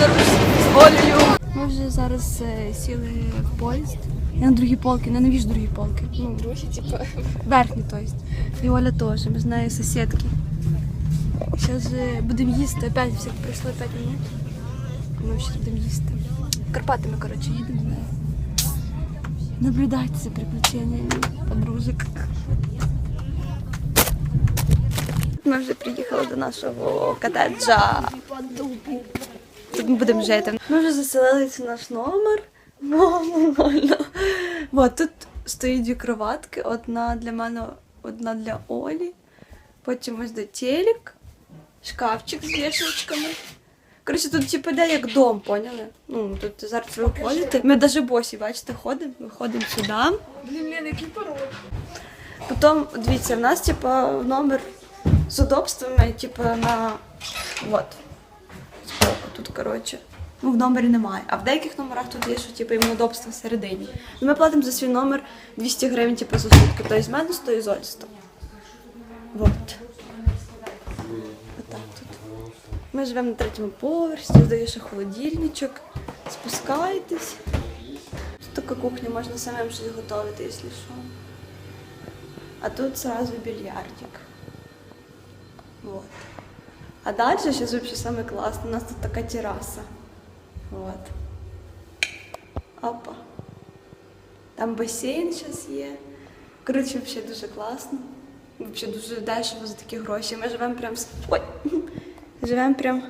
подорож з Олею. Ми вже зараз е, сіли в поїзд. Я на другій полки, ненавижу другі полки. Ну, Другі, типу, верхні, то есть. І Оля теж, ми з нею сусідки. Зараз будемо їсти, опять всіх пройшло 5 минут. Ми ще будемо їсти. Карпатами, коротше, їдемо. Наблюдайте за приключеннями подружок. Ми вже приїхали до нашого котеджа. Тут ми будемо жити. Ми вже заселилися в наш номер. Нормально. От тут стоїть дві кроватки. Одна для мене, одна для Олі. Потім ось до телек, шкафчик з вішалочками. Коротше, тут типу де як дом, поняли? Ну, тут зараз ви ходите. Ми навіть босі, бачите, ходимо, виходимо сюди. блін, Лен, який пароль? Потім, дивіться, в нас, типа, номер з удобствами, типа, на. Вот. Тут, коротше. Ну, в номері немає. А в деяких номерах тут є, що типу, іменно удобство всередині. Ну, ми платимо за свій номер 200 гривень, типу, за сутки. Тобто з мене 100 і з Олі 100. Вот. Отак тут. Ми живемо на третьому поверсі, здає ще холодильничок. Спускаєтесь. Тут така кухня, можна самим щось готувати, якщо що. А тут сразу бильярдик. Вот. А дальше сейчас вообще самое классное. У нас тут такая терраса. Вот. Опа. Там басейн сейчас є. Коротше, вообще дуже класно. Вообще дуже дешево за такі гроші. Ми живемо прям Ой! Живемо прям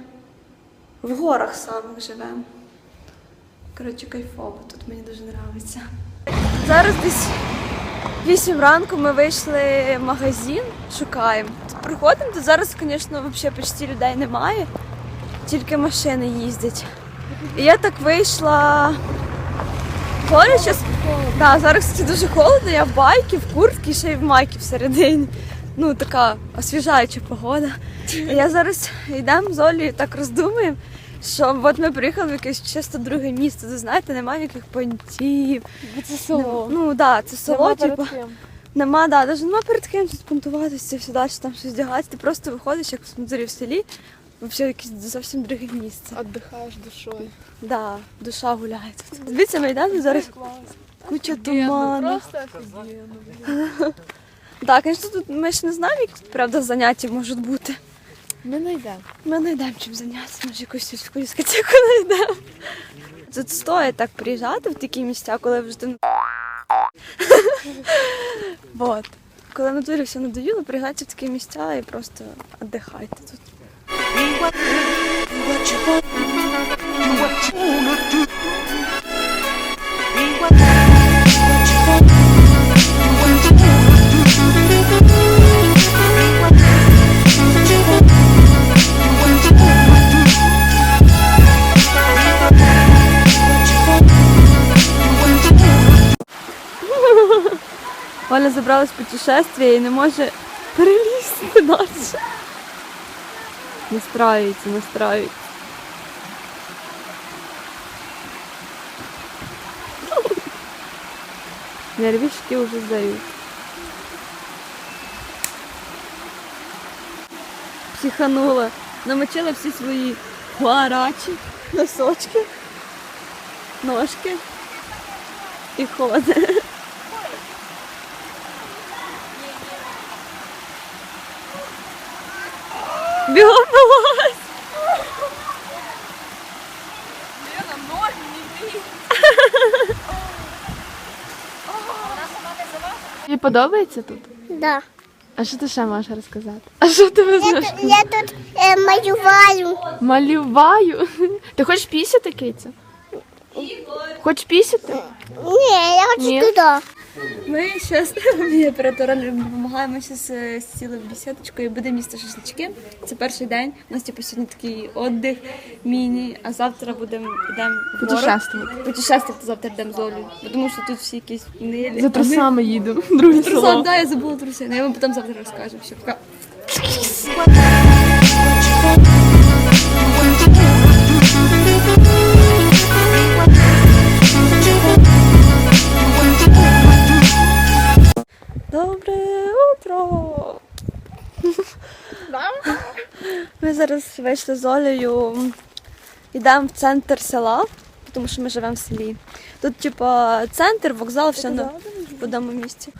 в горах самих живемо. Коротше, кайфово. Тут мені дуже подобається. Зараз десь 8 ранку ми вийшли в магазин, шукаємо. Приходимо, тут зараз, звісно, взагалі почти людей немає, тільки машини їздять. І я так вийшла. Зараз. Да, зараз кстати, дуже холодно, я в байки, в куртці, ще й в майці всередині. Ну, така освіжаюча погода. І я зараз йдемо з Олею, так роздумуємо, що от ми приїхали в якесь чисто друге місто. Ви знаєте, немає ніяких понтів. Це село. Ну так, да, це село, Нема типу. перед ким. Нема, да, навіть нема перед ким тут понтуватися, все далі там щось вдягатися. Ти просто виходиш, як в в селі, взагалі якесь зовсім друге місце. Отдихаєш душою. Да, душа гуляє тут. Дивіться, ми йдемо зараз куча Офігенно, туману. Просто офігенно. Так, звісно, тут ми ж не знаємо, як тут, правда, заняття можуть бути. Ми знайдемо. Ми знайдемо чим зайнятися, може якусь сільську дискотеку знайдемо. Тут стоїть так приїжджати в такі місця, коли вже ти... Вот. Коли на турі все надоїло, приїжджайте в такі місця і просто віддихайте тут. Забралась в путешествие і не може перелізти далі. Настраюється, настраюється. Нервішки вже здають. Психанула. Намочила всі свої хуарачі, носочки, ножки і ходить. Бігом вилазь! Лена, ноги не бій. Тобі подобається тут? Да. А що ти ще можеш розказати? А що ти Я, я тут е, малюваю. Малюваю. Ти хочеш пісяти, Киця? Хочеш пісяти? Ні, я хочу Ні. туди. Ми зараз допомагаємо зараз сіли в бесідочку і будемо їсти шашлички. Це перший день. У нас типу сьогодні такий віддих міні, а завтра будемо йдемо. Путешествувати. Путешествувати завтра йдемо з Олею. Бо Тому що тут всі якісь нилі. За трусами їду. Друзі, трусами да, я забула труси. Ну, я вам потім завтра розкажу. Все, пока. Добре! Ми зараз вийшли з Олею, йдемо в центр села, тому що ми живемо в селі. Тут, типа, центр, вокзал, все на в одному місці.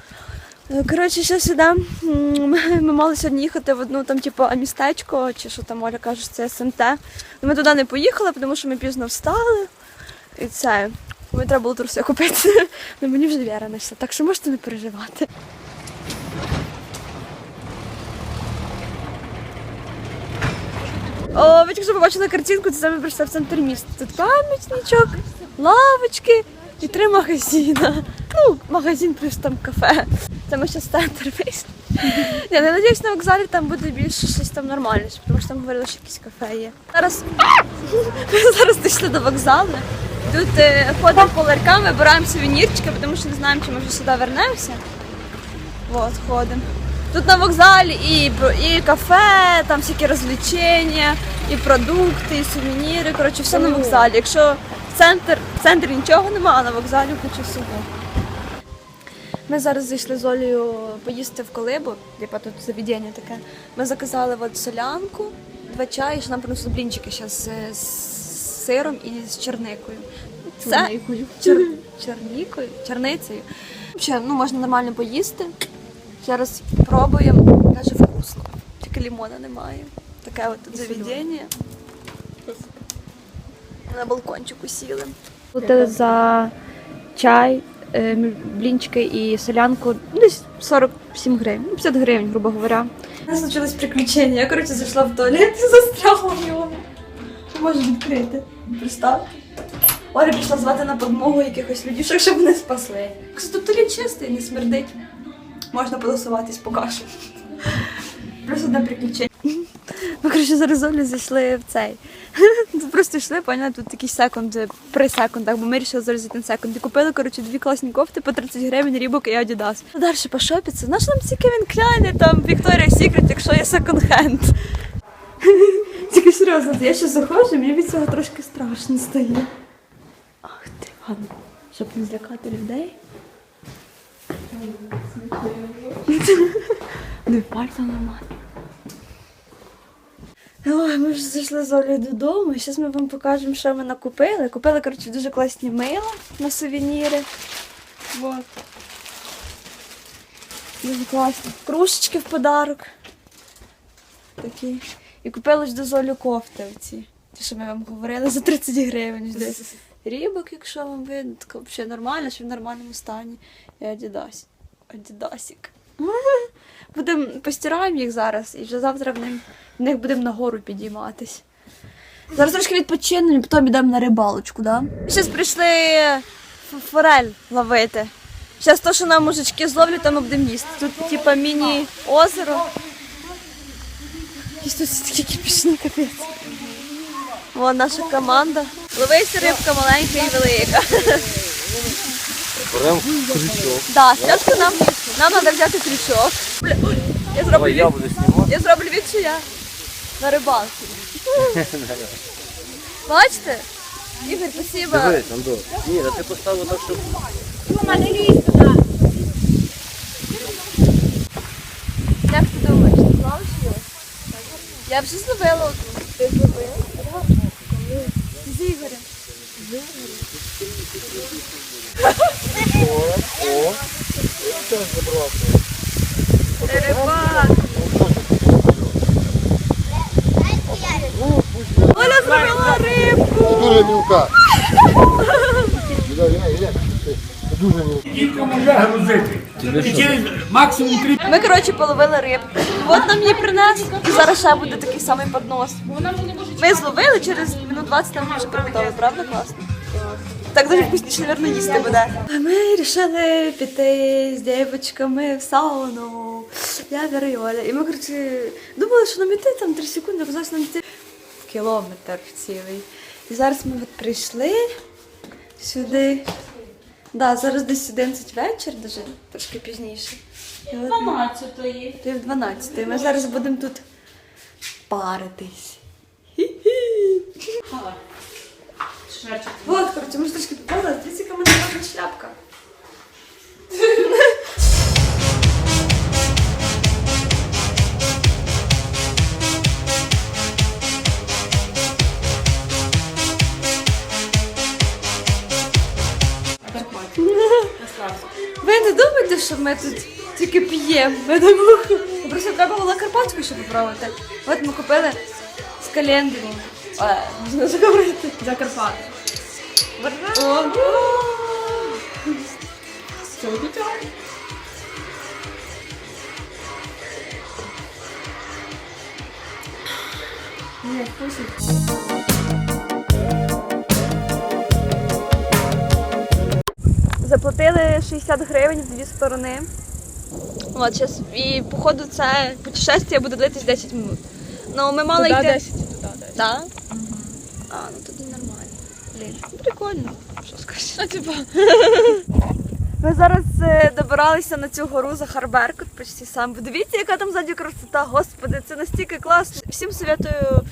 Е, Коротше, йдемо. М, Ми, ми мали сьогодні їхати в одну там, типу, містечко, чи що там Оля каже, що це СМТ. Ми туди не поїхали, тому що ми пізно встали. І це. Мені треба було труси купити. Ну мені вже віра знайшла, так що можете не переживати. О, ви тільки що побачили картинку, це саме прийшла в центр міста. Тут пам'ятничок, лавочки і три магазини. Ну, магазин плюс там кафе. Це ми ще центр вийшли. Я не надіюсь, на вокзалі там буде більше щось там нормальне, тому що там говорили, що якісь кафе є. Зараз ми зараз дійшли до вокзалу. Тут е, ходимо по ларькам, вибираємо сувенірчики, тому що не знаємо, чи ми вже сюди вернемося. От, ходимо. Тут на вокзалі і, і кафе, там всякі розвлечення, і продукти, і сувеніри. Коротше, все на вокзалі. Якщо в центр, в центрі нічого немає, а на вокзалі куча всього. Ми зараз зайшли з Олею поїсти в колибу, типа тут заведення таке. Ми заказали от солянку, два чаї, що нам принесли блінчики ще з, з сиром і з черникою. Це чер, чернікою, черницею. Взагалі, ну можна нормально поїсти. Зараз пробуємо, дуже вкусно. Тільки лімона немає. Таке от тут заведення. На балкончику сіли. Платили за чай, е, блінчики і солянку ну, десь 47 гривень, ну, 50 гривень, грубо говоря. У нас случилось приключення. Я, коротше, зайшла в туалет і застрягла в ньому. Що можу відкрити? Представ. Оля пішла звати на подмогу якихось людішок, щоб мене спасли. Кстати, тут туалет чистий, не смердить. Можна полосуватись по кашу. Просто одне приключення. Ми, коротше, зараз з Олею зайшли в цей. Просто йшли, поняли, тут якісь секунди при секундах, бо ми вирішили зараз на секунди. Купили, коротше, дві класні кофти по 30 гривень, Рібок і Адідас. Далі по шопіці. Наш нам ці Кевін Кляйни, там Вікторія Сікрет, якщо є секонд-хенд. Тільки серйозно, я ще заходжу, мені від цього трошки страшно стає. Ах ти, ладно, щоб не злякати людей. Не пальто нормально. Ой, ми вже зайшли з Олею додому, і зараз ми вам покажемо, що ми накупили. Купили, коротше, дуже класні мила на сувеніри. Вот. Дуже класні. Кружечки в подарок. Такі. І купили ж до Золю кофти оці. Ті, що ми вам говорили, за 30 гривень десь. Рібок, якщо вам видно, так взагалі нормально, що в нормальному стані. І Адідас. Адідасік. Будемо постираємо їх зараз і вже завтра в ним, в них будемо нагору підійматись. Зараз трошки відпочинемо, потім йдемо на рибалочку, да? Зараз прийшли форель ловити. Зараз то, що нам мужички зловлять, то ми будемо їсти. Тут типа міні-озеро. І тут кипішні капець. Вон наша команда. Ловись рибка маленька і велика. Беремо крючок. Да, спочатку нам, нам треба взяти крючок. Я зроблю Давай я буду знімати. я зроблю від, що я на рибалці. Бачите? Ігор, спасибо. Дивись, Андо. Ні, да ти поставив так, щоб Як ти думаєш, ти зловиш його? Я вже зловила одну. Ти зловила? З Ігорем. О, рибак. Оля зловила рибку. Дуже мілка. Дуже мілка. Може грузити. Максимум три Ми, коротше, половили рибку. От нам її принесли. І зараз ще буде такий самий поднос. Ми зловили через минут 20 там вже приготовили, правда класно? Так дуже вкусніше, мабуть, їсти буде. Ми вирішили піти з дівчатками в сауну. Я Віра і Оля. І ми, коротше, думали, що нам іти там 3 секунди, оказалось нам йти в кілометр цілий. І зараз ми от прийшли сюди. Да, зараз десь 11 вечір, даже трошки пізніше. І ми- 12-ї. Пів 12. Ми зараз будемо тут паритись шверчик. Вот, короче, ми ж трошки попали, дивіться, яка мене гарна шляпка. Ви не думаєте, що ми тут тільки п'ємо? Просто треба було Карпатську ще попробувати. От ми купили скалендрі. Можна заговорити. Закарпати. О, Цього дитя. Заплатили 60 гривень в дві сторони. От зараз і походу це путешествие буде длитись 10 минут. Ну ми мали йти. 10, туди 10. Да? А, ну ну, прикольно. Що типа. Ми зараз е, добиралися на цю гору за Харберкут почти сам. Подивіться, яка там ззаді красота, господи, це настільки класно. Всім советую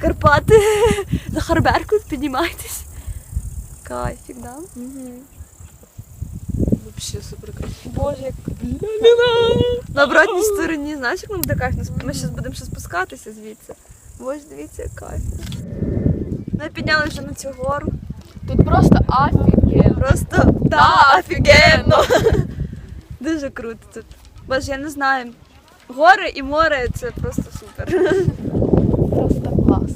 Карпати за Харберкут, піднімайтесь. Кайфік, да? Вообще супер красиво. Боже, як на обратній стороні, знаєш, як нам буде кайф? Ми зараз будемо ще спускатися звідси. Боже, дивіться, як кайф. Ми підняли вже на цю гору. Тут просто офігенно. Просто да, офігенно. Дуже круто тут. Боже, я не знаю. Гори і море це просто супер. Просто клас.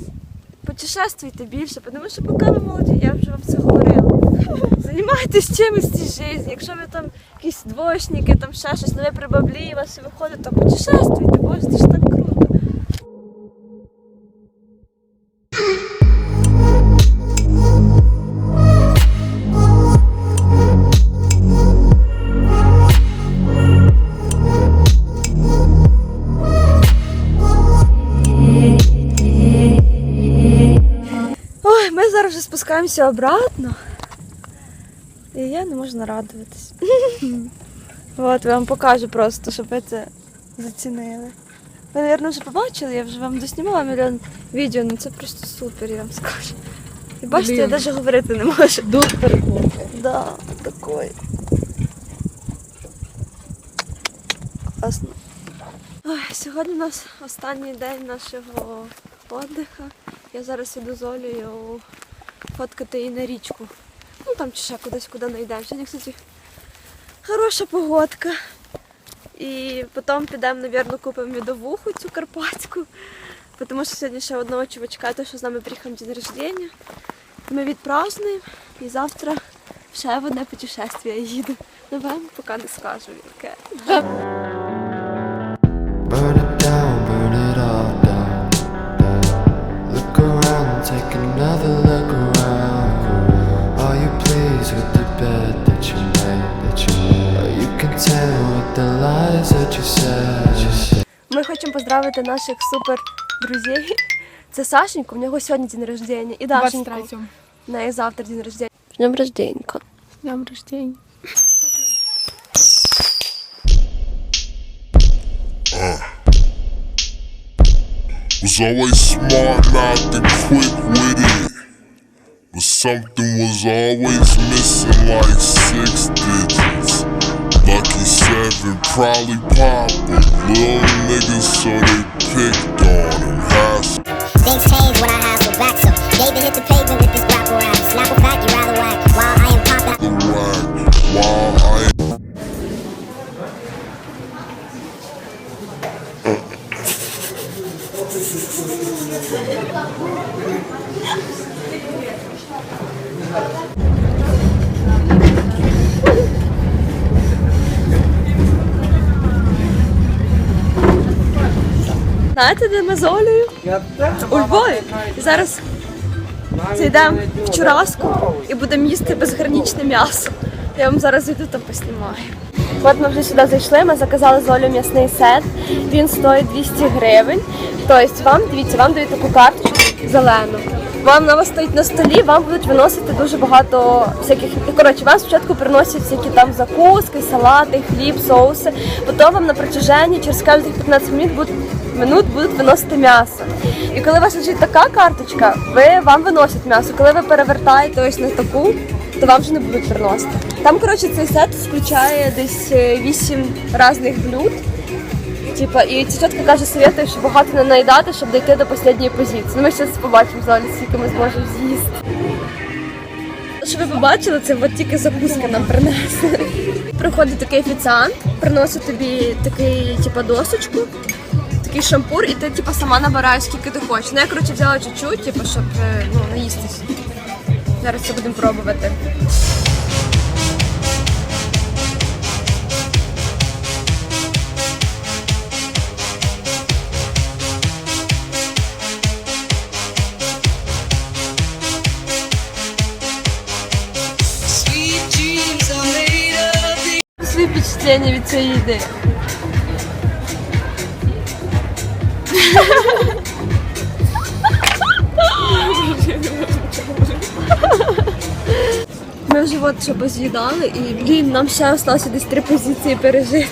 Путешествуйте більше, тому що поки ви молоді, я вже вам це говорила. Займайтесь чимось в цій житті. Якщо ви там якісь двоєчники, там ще щось нове при баблі, і вас виходить, то путешествуйте, боже, це ж так круто. Вже спускаємося обратно. І я не можу нарадуватись. От, я вам покажу просто, щоб ви це зацінили. Ви, мабуть, вже побачили, я вже вам доснімала мільйон відео, ну це просто супер, я вам скажу. І бачите, я навіть говорити не можу. Дуже прикольно. Да, такой. Класно. Ой, сьогодні у нас останній день нашого віддиха. Я зараз іду з Олею фоткати її на річку. Ну там чи ще кудись, куди не йдемо. Сьогодні, кстати, хороша погодка. І потім підемо, мабуть, купимо медовуху цю карпатську. Тому що сьогодні ще одного чувачка, той, що з нами приїхав день рождения. Ми відпразднуємо і завтра ще в одне путешествие їду. Ну вам поки не скажу яке. Burn it bed that you made, that you made? You can tell with the lies that you said. Ми хочемо поздравити наших супер друзів. Це Сашеньку, в нього сьогодні день рождения. І Дашеньку. 23-му. В неї завтра день рождения. З днем рожденька. Днем рождения. Was always smart, not the quick with it. But something was always missing like six digits. Lucky seven, probably pop 'em. Little niggas, so they picked on him. Hassle. Things change when I have some back, so David hit the pavement with this grapple rap. Snap a fact, you rather whack. While I am pop the rack while I Знаєте, де ми з Олею? У Львові. І зараз зайдемо в Чураску і будемо їсти безгранічне м'ясо. Я вам зараз зайду та поснімаю. От ми вже сюди зайшли, ми заказали з Олею м'ясний сет. Він стоїть 200 гривень. Тобто вам, дивіться, вам дають таку карточку зелену. Вам вона стоїть на столі, вам будуть виносити дуже багато всяких. Коротше, вам спочатку приносять всякі там закуски, салати, хліб, соуси. Потім вам на протяженні через кожних 15 минут будуть, минут будуть виносити м'ясо. І коли у вас лежить така карточка, ви вам виносять м'ясо. Коли ви перевертаєте ось на таку, то вам вже не будуть приносити. Там, коротше, цей сет включає десь е, 8 різних блюд. Типа, і ця тітка каже, советує, що багато не наїдати, щоб дійти до останньої позиції. Ну, ми зараз побачимо в залі, скільки ми зможемо з'їсти. Щоб ви побачили, це от тільки закуски нам принесли. приходить такий офіціант, приносить тобі такий, типу, досочку, такий шампур, і ти типу, сама набираєш скільки ти хочеш. Ну я коротше взяла чуть-чуть, типу, щоб е, ну, наїстись. Зараз це будемо пробувати. Свої від цієї ідеї. Ми вже от що поз'їдали і, блін, нам ще залишилося десь три позиції пережити.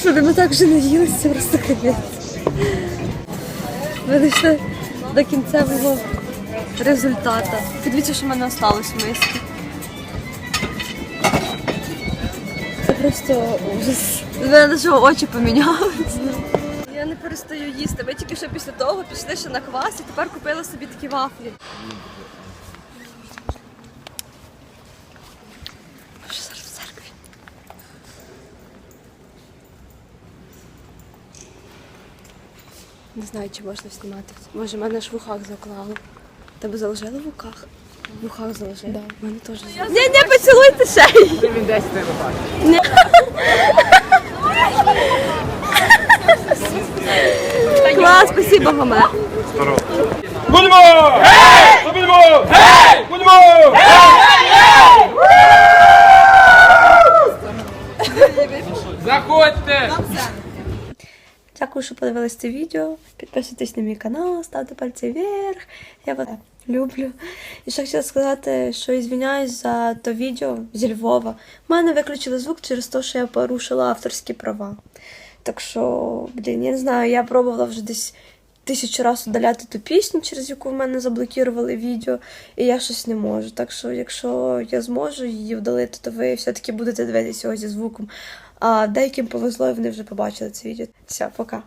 Що ми так вже наїлися, просто капець. Ми дійшли до кінцевого результату. Подивіться, що в мене залишилось в просто ужас. Мене навіть очі помінялися. Я не перестаю їсти. Ми тільки що після того пішли ще на квас і тепер купила собі такі вафлі. Може зараз в церкві. Не знаю, чи можна знімати. Може, мене ж в ухах заклало. Тебе заложили в ухах? В ухах заложили? Да. Мене теж заложили. Ні, ні, поцілуйте ще. Він десь тебе Клас, спасибо, Гомер. Будьмо! Гей! Будьмо! Гей! Будьмо! Заходьте! Дякую, що подивились це відео. Підписуйтесь на мій канал, ставте пальці вверх. Я вас люблю. І ще хотіла сказати, що ізвиняюсь за то відео зі Львова. У мене виключили звук через те, що я порушила авторські права. Так що, блін, я не знаю, я пробувала вже десь тисячу разів удаляти ту пісню, через яку в мене заблокували відео, і я щось не можу. Так що, якщо я зможу її вдалити, то ви все-таки будете дивитися його зі звуком. А деяким повезло, і вони вже побачили це відео. Все, пока.